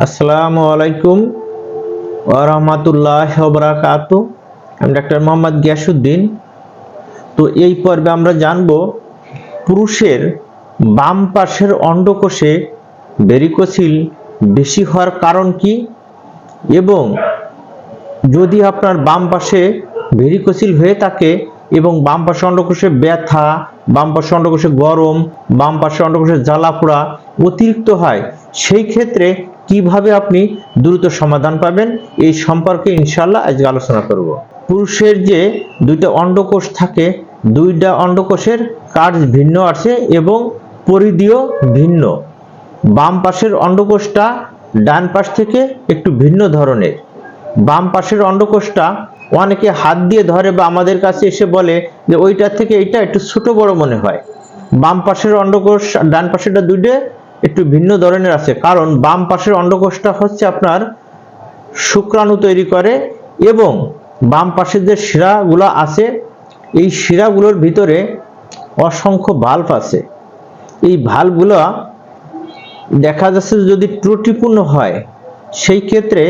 আসসালামু আলাইকুম ওরহমাতুল্লাহ বরাকাত। আমি ডাক্তার মোহাম্মদ গিয়াসুদ্দিন তো এই পর্বে আমরা জানব পুরুষের বাম পাশের অন্ডকোষে ভেরিকোসিল বেশি হওয়ার কারণ কি? এবং যদি আপনার বাম পাশে ভেরিকোসিল হয়ে থাকে এবং বাম পাশে অন্ডকোষে ব্যথা, বাম পাশে অন্ডকোষে গরম, বাম পাশে অন্ডকোষে জ্বালা পোড়া অতিরিক্ত হয়, সেই ক্ষেত্রে কীভাবে আপনি দ্রুত সমাধান পাবেন, এই সম্পর্কে ইনশাল্লাহ আজকে আলোচনা করব। পুরুষের যে দুইটা অন্ডকোষ থাকে, দুইটা অন্ডকোষের কাজ ভিন্ন আছে এবং পরিধিও ভিন্ন। বাম পাশের অন্ডকোষটা ডান পাশ থেকে একটু ভিন্ন ধরনের। বাম পাশের অন্ডকোষটা অনেকে হাত দিয়ে ধরে বা আমাদের কাছে এসে বলে যে ওইটার থেকে এইটা একটু ছোট বড় মনে হয়। বাম পাশের অন্ডকোষ, ডান পাশেরটা দুইটা একটু ভিন্ন ধরনের আছে। কারণ বাম পাশের অন্ডকোষটা হচ্ছে আপনার শুক্রাণু তৈরি করে এবং বাম পাশের যে শিরাগুলো আছে, এই শিরাগুলোর ভিতরে অসংখ্য ভাল্ব আছে। এই ভাল্বগুলো দেখা যাচ্ছে যদি ত্রুটিপূর্ণ হয়, সেই ক্ষেত্রে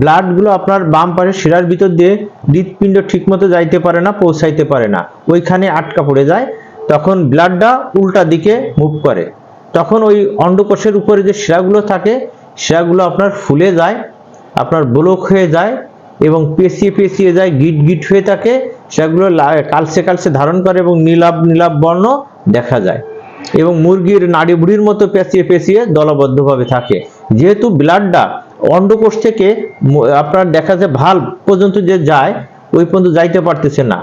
ব্লাডগুলো আপনার বাম পাশের শিরার ভিতর দিয়ে হৃৎপিণ্ড ঠিকমতো যাইতে পারে না, পৌঁছাইতে পারে না। ওইখানে আটকা পড়ে যায়, তখন ব্লাডটা উল্টা দিকে মুভ করে। তখন ওই অন্ডকোষের উপরে যে শিরাগুলো থাকে, শিরাগুলো আপনার ফুলে যায়, আপনার ব্লক হয়ে যায় এবং পেঁচিয়ে পেঁচিয়ে যায়, গিট গিট হয়ে থাকে সেগুলো কালসে কালচে ধারণ করে এবং নীলাভ নীলাভ বর্ণ দেখা যায়। এবং মুরগির নাড়ি বুড়ির মতো পেঁচিয়ে পেঁচিয়ে দলবদ্ধভাবে থাকে। যেহেতু ব্লাডটা অন্ডকোষ থেকে আপনার দেখা যায় ভাল্ব পর্যন্ত যে যায়, ওই পর্যন্ত যাইতে পারতেছে না।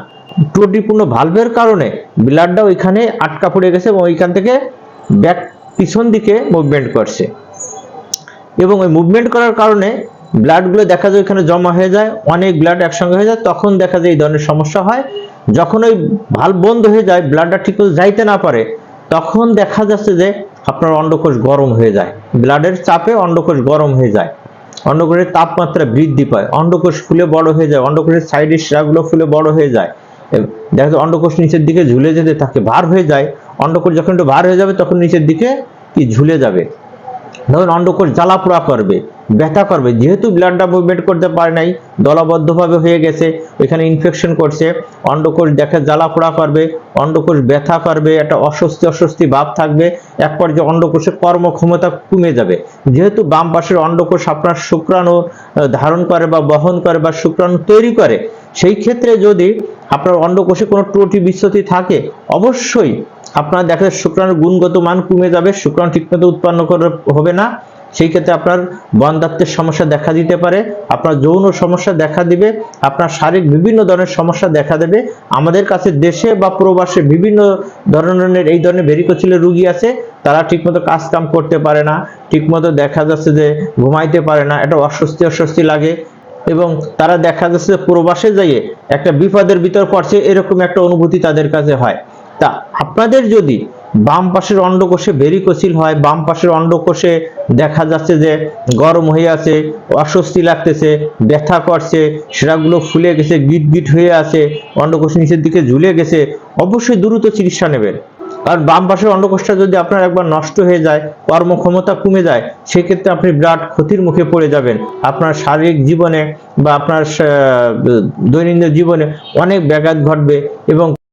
ত্রুটিপূর্ণ ভালভের কারণে ব্লাডটা ওইখানে আটকা পড়ে গেছে এবং ওইখান থেকে ব্যাক পিছন দিকে মুভমেন্ট করছে। এবং ওই মুভমেন্ট করার কারণে ব্লাডগুলো দেখা যায় ওখানে জমা হয়ে যায়, অনেক ব্লাড একসঙ্গে হয়ে যায়, তখন দেখা যায় এই ধরনের সমস্যা হয়। যখন ওই ভালো বন্ধ হয়ে যায় ব্লাডটা ঠিক যাইতে না পারে, তখন দেখা যাচ্ছে যে আপনার অন্ডকোষ গরম হয়ে যায়। ব্লাডের চাপে অন্ডকোষ গরম হয়ে যায়। অন্ডকোষের তাপমাত্রা বৃদ্ধি পায়। অন্ডকোষ ফুলে বড় হয়ে যায়, অন্ডকোষের সাইডের শিরাগুলো ফুলে বড় হয়ে যায়। দেখা যায় অন্ডকোষ নিচের দিকে ঝুলে যেতে থাকে, ভার হয়ে যায়। অন্ডকোষ যখন একটু ভার হয়ে যাবে, তখন নিচের দিকে কি ঝুলে যাবে? ধরুন অন্ডকোষ জ্বালা পোড়া করবে, ব্যথা করবে, যেহেতু ব্লাডটা মুভমেন্ট করতে পারে নাই, দলবদ্ধভাবে হয়ে গেছে ওইখানে ইনফেকশন করছে অন্ডকোষ দেখে জ্বালা পোড়া করবে অন্ডকোষ ব্যথা করবে, একটা অস্বস্তি অস্বস্তি ভাব থাকবে, এক পর্যায়ে অন্ডকোষের কর্মক্ষমতা কমে যাবে। যেহেতু বাম পাশের অন্ডকোষ আপনার শুক্রাণু ধারণ করে বা বহন করে বা শুক্রাণু তৈরি করে, সেই ক্ষেত্রে যদি আপনার অন্ডকোষে কোনো ত্রুটি বিচ্যুতি থাকে, অবশ্যই আপনার দেখা যায় শুক্রাণুর গুণগত মান কমে যাবে, শুক্রাণু ঠিকমতো উৎপন্ন হবে না, সেই ক্ষেত্রে আপনার বন্ধাত্বের সমস্যা দেখা দিতে পারে, আপনার যৌন সমস্যা দেখা দিবে, আপনার শারীরিক বিভিন্ন ধরনের সমস্যা দেখা দেবে, আমাদের কাছে দেশে বা প্রবাসে বিভিন্ন ধরনের এই ধরনের ভেরিকোচিলের রুগী আছে, তারা ঠিকমতো কাজ কাম করতে পারে না, ঠিকমতো দেখা যাচ্ছে যে ঘুমাইতে পারে না, এটা অস্বস্তি অস্বস্তি লাগে এবং তারা দেখা যাচ্ছে যে প্রবাসে যাইয়ে একটা বিপদের ভিতর পড়ছে, এরকম একটা অনুভূতি তাদের কাছে হয়। তা আপনাদের যদি বাম পাশের অন্ডকোষে ভেরিকোসিল হয়, বাম পাশের অন্ডকোষে দেখা যাচ্ছে যে গরম হয়ে আছে, অস্বস্তি লাগতেছে, ব্যথা করছে সেরাগুলো ফুলে গেছে গিট গিট হয়ে আছে, অন্ডকোষ নিচের দিকে ঝুলে গেছে, অবশ্যই দ্রুত চিকিৎসা নেবেন। কারণ বাম পাশের অন্ডকোষটা যদি আপনার একবার নষ্ট হয়ে যায়, কর্মক্ষমতা কমে যায়, সেক্ষেত্রে আপনি বিরাট ক্ষতির মুখে পড়ে যাবেন। আপনার শারীরিক জীবনে বা আপনার দৈনন্দিন জীবনে অনেক ব্যাঘাত ঘটবে এবং